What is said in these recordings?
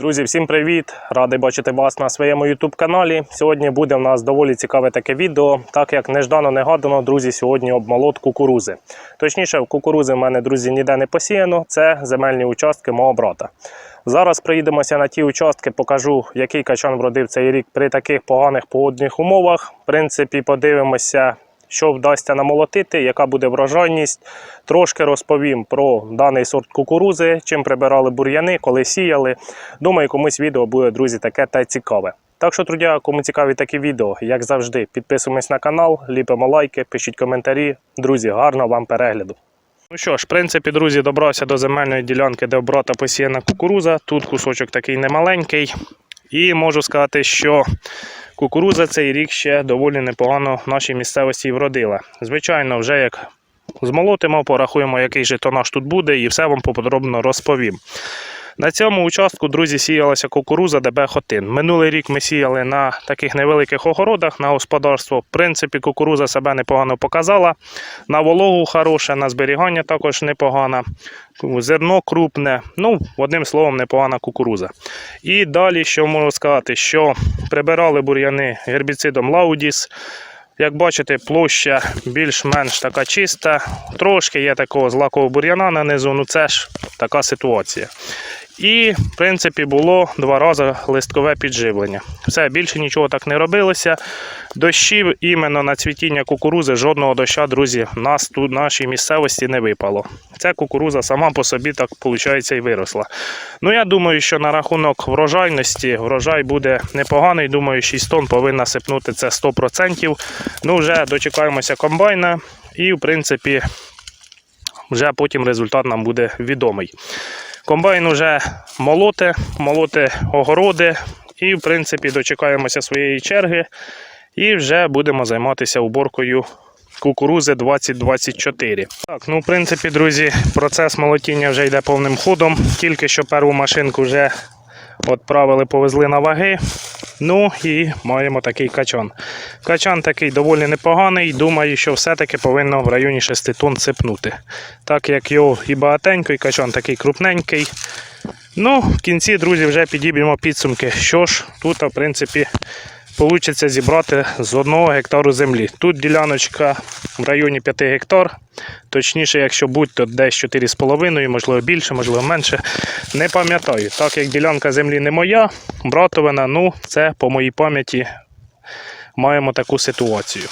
Друзі, всім привіт! Радий бачити вас на своєму YouTube каналі. Сьогодні буде в нас доволі цікаве таке відео, так як неждано негадано, друзі, сьогодні обмолот кукурузи. Точніше, кукурузи в мене, друзі, ніде не посіяно, це земельні участки мого брата. Зараз приїдемося на ті участки, покажу, який качан вродив цей рік при таких поганих погодних умовах. В принципі, подивимося, що вдасться намолотити, яка буде врожайність. Трошки розповім про даний сорт кукурузи, чим прибирали бур'яни, коли сіяли. Думаю, комусь відео буде, друзі, таке та цікаве. Так що, друзі, кому цікаві такі відео, як завжди, підписуємось на канал, ліпимо лайки, пишіть коментарі. Друзі, гарного вам перегляду. Ну що ж, в принципі, друзі, добрався до земельної ділянки, де в брата посіяна кукуруза. Тут кусочок такий немаленький. І можу сказати, що кукуруза цей рік ще доволі непогано в нашій місцевості вродила. Звичайно, вже як змолотимо, порахуємо, який же тонаж тут буде, і все вам поподробно розповім. На цьому участку, друзі, сіялася кукуруза ДБ Хотин. Минулий рік ми сіяли на таких невеликих огородах на господарство. В принципі, кукуруза себе непогано показала. На вологу хороше, на зберігання також непогано. Зерно крупне. Ну, одним словом, непогана кукуруза. І далі, що можу сказати, що прибирали бур'яни гербіцидом Лаудіс. Як бачите, площа більш-менш така чиста. Трошки є такого злакового бур'яна на низу, ну це ж така ситуація. І, в принципі, було два рази листкове підживлення. Все, більше нічого так не робилося. Дощів іменно на цвітіння кукурузи жодного доща, друзі, нас тут нашій місцевості не випало. Ця кукуруза сама по собі так, виходить, і виросла. Ну, я думаю, що на рахунок врожайності врожай буде непоганий. Думаю, 6 тонн повинна сипнути це 100%. Ну, вже дочекаємося комбайна і, в принципі, вже потім результат нам буде відомий. Комбайн вже молоте, молоте огороди, і, в принципі, дочекаємося своєї черги і вже будемо займатися уборкою кукурузи 2024. Так, ну, в принципі, друзі, процес молотіння вже йде повним ходом. Тільки що перву машинку вже відправили, повезли на ваги. Ну і маємо такий качан. Качан такий доволі непоганий. Думаю, що все-таки повинно в районі 6 тонн сипнути. Так як його і багатенько, і качан такий крупненький. Ну, в кінці, друзі, вже підіб'ємо підсумки. Що ж, тут, в принципі, вийде зібрати з одного гектару землі. Тут діляночка в районі 5 гектар. Точніше, якщо будь, то десь 4,5, можливо більше, можливо менше. Не пам'ятаю. Так як ділянка землі не моя, братовина, ну це по моїй пам'яті маємо таку ситуацію.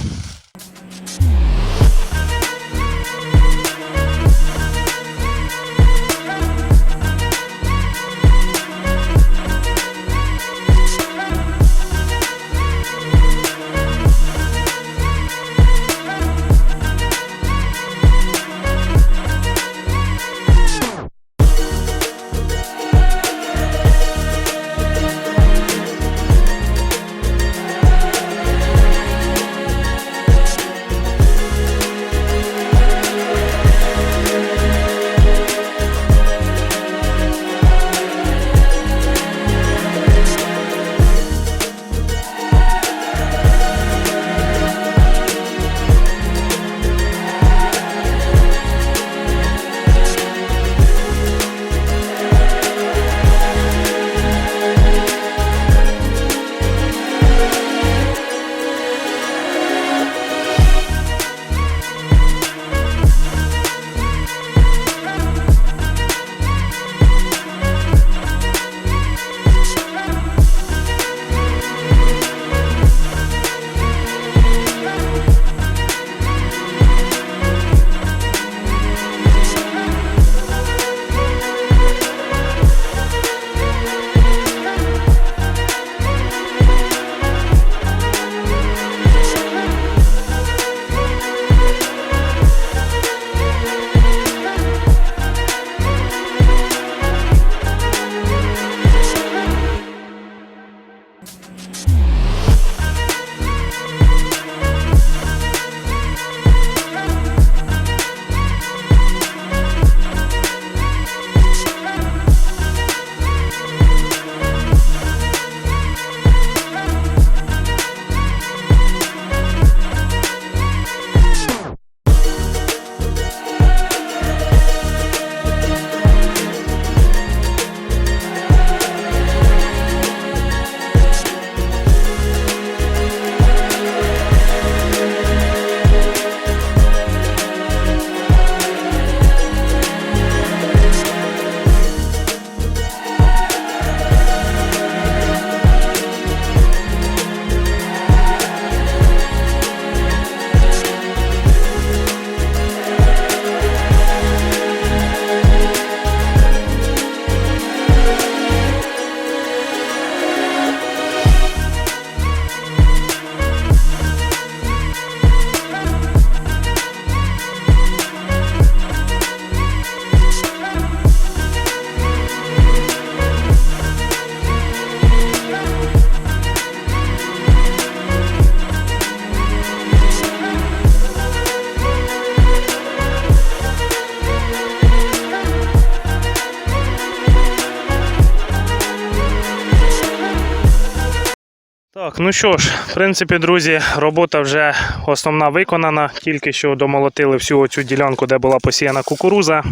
Так, ну що ж, в принципі, друзі, робота вже основна виконана. Тільки що домолотили всю цю ділянку, де була посіяна кукуруза.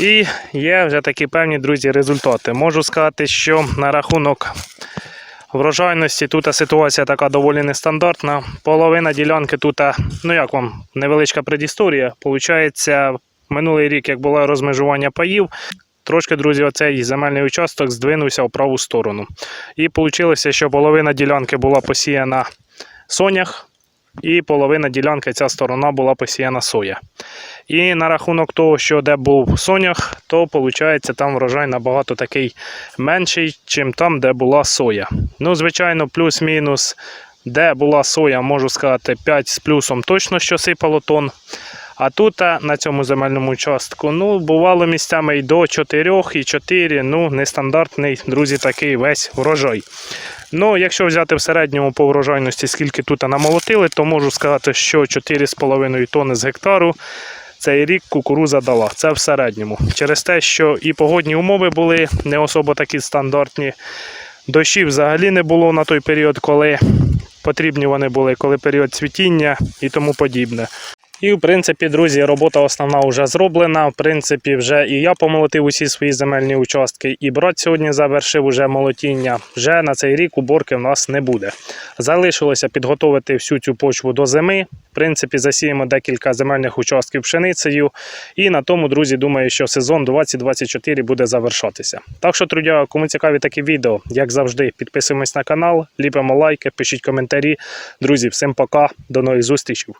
І є вже такі певні, друзі, результати. Можу сказати, що на рахунок врожайності тут ситуація така доволі нестандартна. Половина ділянки тут, ну як вам, невеличка предісторія. Получається, минулий рік, як було розмежування паїв, трошки, друзі, оцей земельний участок здвинувся в праву сторону. І вийшло, що половина ділянки була посіяна сонях, і половина ділянки ця сторона була посіяна соя. І на рахунок того, що де був сонях, то виходить там врожай набагато такий менший, чим там, де була соя. Ну, звичайно, плюс-мінус, де була соя, можу сказати, 5 з плюсом точно що сипало тонн. А тут на цьому земельному участку, ну, бувало місцями і до 4, і 4, ну, нестандартний, друзі, такий весь врожай. Ну, якщо взяти в середньому по врожайності, скільки тут намолотили, то можу сказати, що 4,5 тонни з гектару цей рік кукуруза дала. Це в середньому. Через те, що і погодні умови були не особо такі стандартні. Дощів взагалі не було на той період, коли потрібні вони були, коли період цвітіння і тому подібне. І, в принципі, друзі, робота основна вже зроблена. В принципі, вже і я помолотив усі свої земельні участки, і брат сьогодні завершив уже молотіння. Вже на цей рік уборки в нас не буде. Залишилося підготовити всю цю почву до зими. В принципі, засіємо декілька земельних участків пшеницею. І на тому, друзі, думаю, що сезон 2024 буде завершатися. Так що, друзі, кому цікаві такі відео, як завжди, підписуємось на канал, ліпимо лайки, пишіть коментарі. Друзі, всім пока, до нових зустрічей.